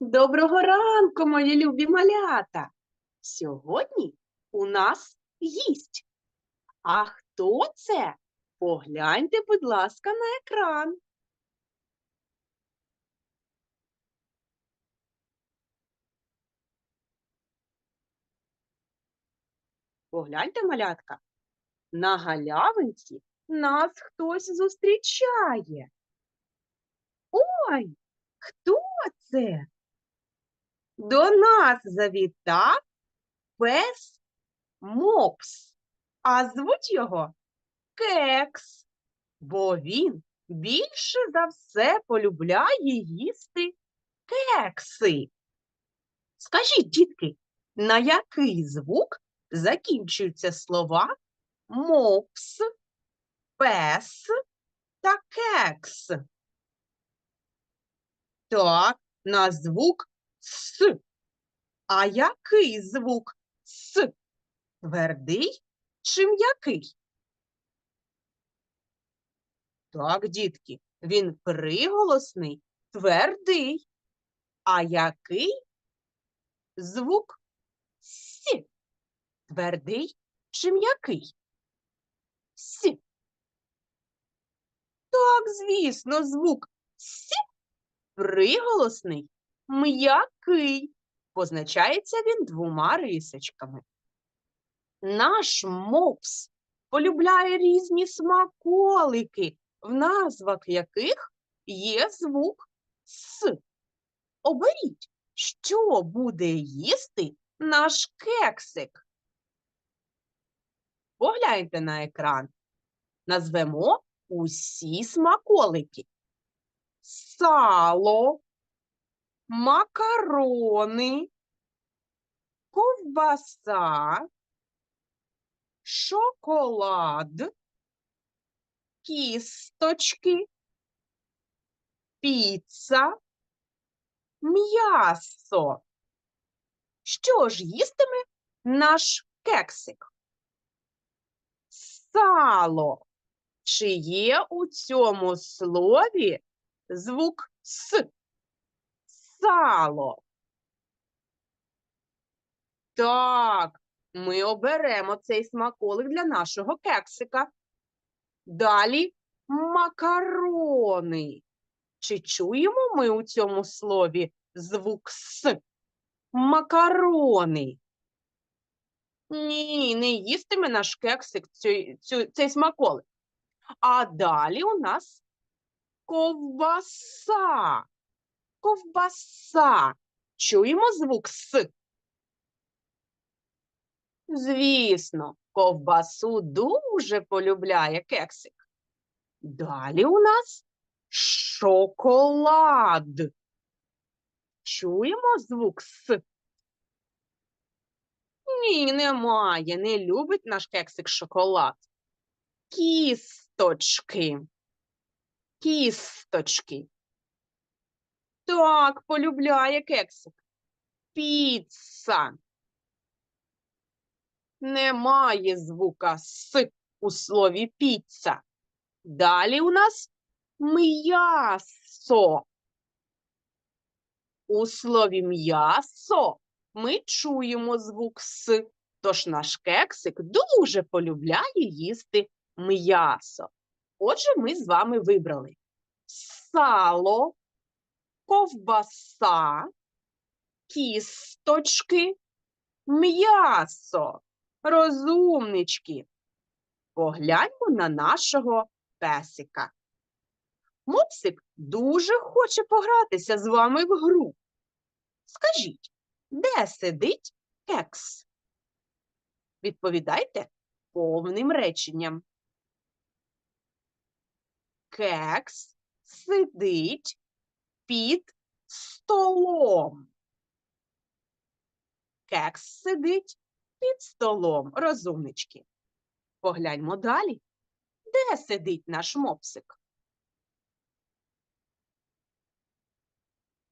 Доброго ранку, мої любі малята. Сьогодні у нас гість. А хто це? Погляньте, будь ласка, на екран. Погляньте, малятка. На галявинці нас хтось зустрічає. Ой, хто це? До нас завітав пес Мопс, а звуть його Кекс, бо він більше за все полюбляє їсти кекси. Скажіть, дітки, на який звук закінчуються слова мопс, пес та кекс? Так, на звук С. А який звук С? Твердий чи м'який? Так, дітки, він приголосний, твердий. А який звук С? Твердий чи м'який? С. Так, звісно, звук С приголосний м'який. Позначається він двома рисочками. Наш мопс полюбляє різні смаколики, в назвах яких є звук С. Оберіть, що буде їсти наш кексик. Погляньте на екран. Назвемо усі смаколики. Сало, макарони, ковбаса, шоколад, кісточки, піца, м'ясо. Що ж їстиме наш кексик? Сало. Чи є у цьому слові звук С? Сало. Так, ми оберемо цей смаколик для нашого кексика. Далі макарони. Чи чуємо ми у цьому слові звук С? Макарони. Ні, не їстиме наш кексик цей, цю- цей смаколик. А далі у нас ковбаса. Ковбаса. Чуємо звук С? Звісно, ковбасу дуже полюбляє кексик. Далі у нас шоколад. Чуємо звук С? Ні, немає. Не любить наш кексик шоколад. Кісточки. Кісточки. Так, полюбляє кексик. Піца. Немає звука С у слові піца. Далі у нас м'ясо. У слові м'ясо ми чуємо звук С, тож наш кексик дуже полюбляє їсти м'ясо. Отже, ми з вами вибрали сало, ковбаса, кісточки, м'ясо. Розумнички. Погляньмо на нашого песика. Мопсик дуже хоче погратися з вами в гру. Скажіть, де сидить кекс? Відповідайте повним реченням. Кекс сидить під столом. Кекс сидить під столом, розумнички. Погляньмо далі. Де сидить наш мопсик?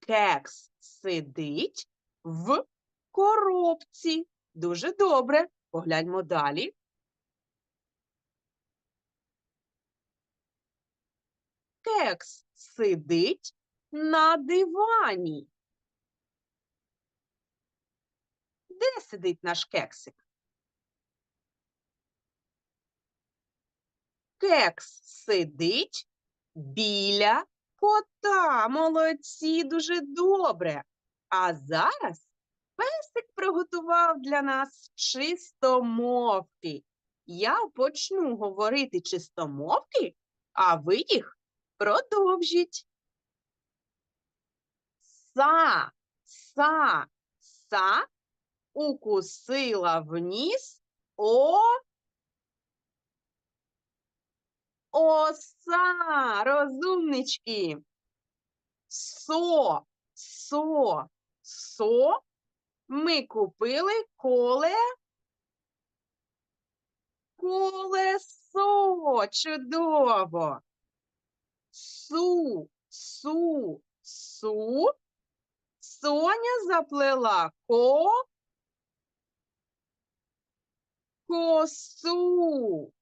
Кекс сидить в коробці. Дуже добре. Погляньмо далі. Кекс сидить на дивані. Де сидить наш кексик? Кекс сидить біля кота. Молодці, дуже добре. А зараз песик приготував для нас чистомовки. Я почну говорити чистомовки, а ви їх продовжіть. Са, са, са укусила в ніс о. Оса, розумнички. Со, со, со. Ми купили коле. Колесо. Чудово. Су, су, су. Соня заплела ко. Косу.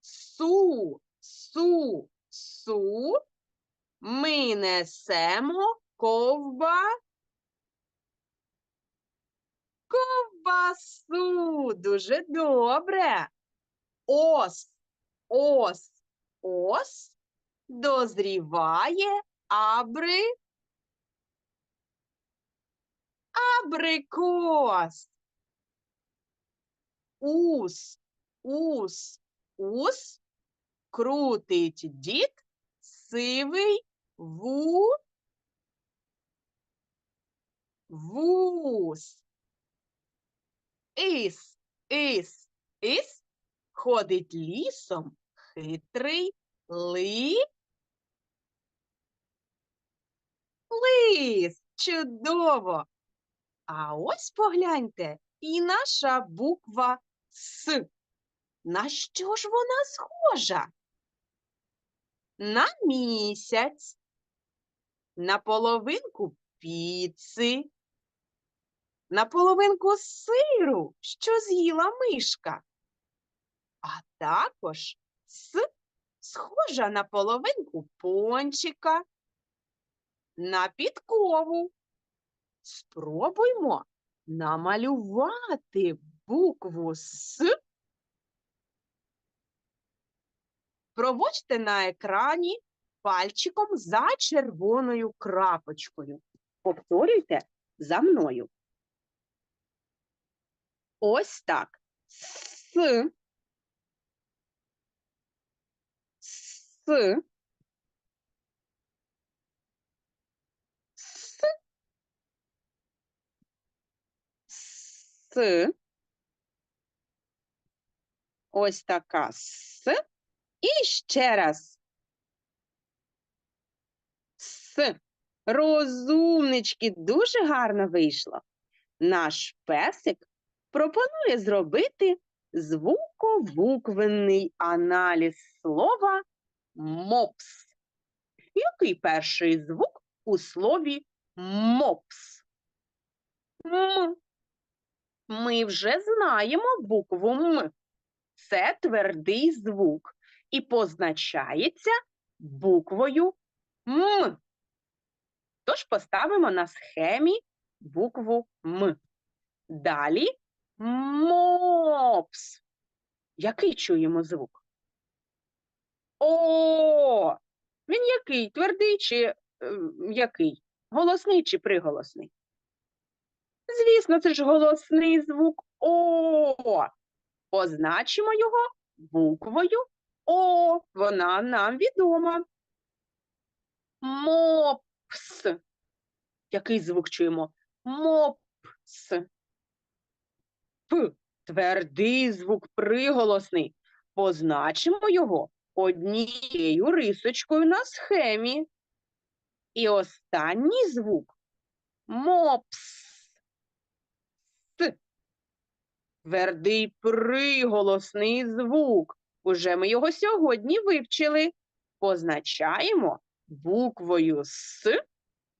Су, су, су. Ми несемо ковба. Ковбасу. Дуже добре. Ос, ос, ос. Дозріває абри. Абрикос. Ус, ус, ус. Крутить дід сивий ву. Вус. Іс, іс, іс. Ходить лісом хитрий ли. Лис. Чудово. А ось погляньте, і наша буква С. На що ж вона схожа? На місяць, на половинку піци, на половинку сиру, що з'їла мишка. А також С схожа на половинку пончика, на підкову. Спробуймо намалювати букву С. Проводьте на екрані пальчиком за червоною крапочкою. Повторюйте за мною. Ось так. С. С. Така С. І ще раз. С. Розумнички, дуже гарно вийшло. Наш песик пропонує зробити звуковуквенний аналіз слова мопс. Який перший звук у слові мопс? М. Ми вже знаємо букву М. Це твердий звук і позначається буквою М. Тож поставимо на схемі букву М. Далі мопс. Який чуємо звук? О! Він який? Твердий чи е, який? Голосний чи приголосний? Звісно, це ж голосний звук О. Позначимо його буквою О. Вона нам відома. Мопс. Який звук чуємо? Мопс. П. Твердий звук приголосний. Позначимо його однією рисочкою на схемі. І останній звук мопс. Твердий приголосний звук. Уже ми його сьогодні вивчили. Позначаємо буквою С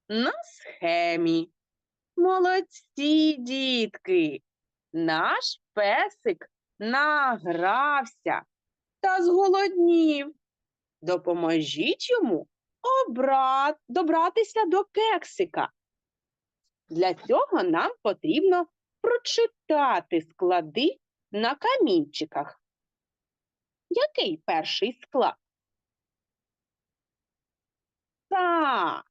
на схемі. Молодці, дітки! Наш песик награвся та зголоднів. Допоможіть йому обра... добратися до кексика. Для цього нам потрібно прочитати склади на камінчиках. Який перший склад? Так.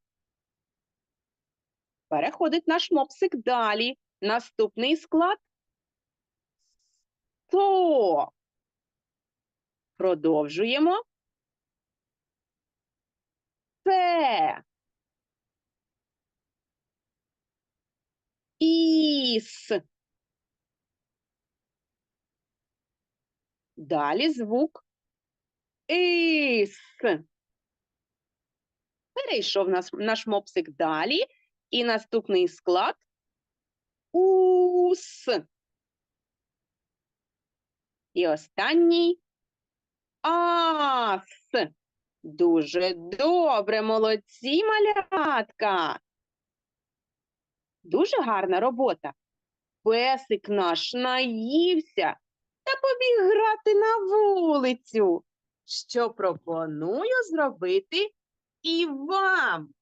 Переходить наш мопсик далі. Наступний склад то. Продовжуємо. Це. Іс. Далі звук Іс. Перейшов нас, наш мопсик далі. І наступний склад ус. І останній ас. Дуже добре, молодці, малятка. Дуже гарна робота. Песик наш наївся та побіг грати на вулицю. Що пропоную зробити і вам.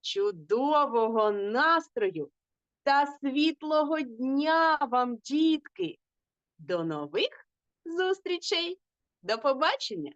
Чудового настрою та світлого дня вам, дітки! До нових зустрічей! До побачення!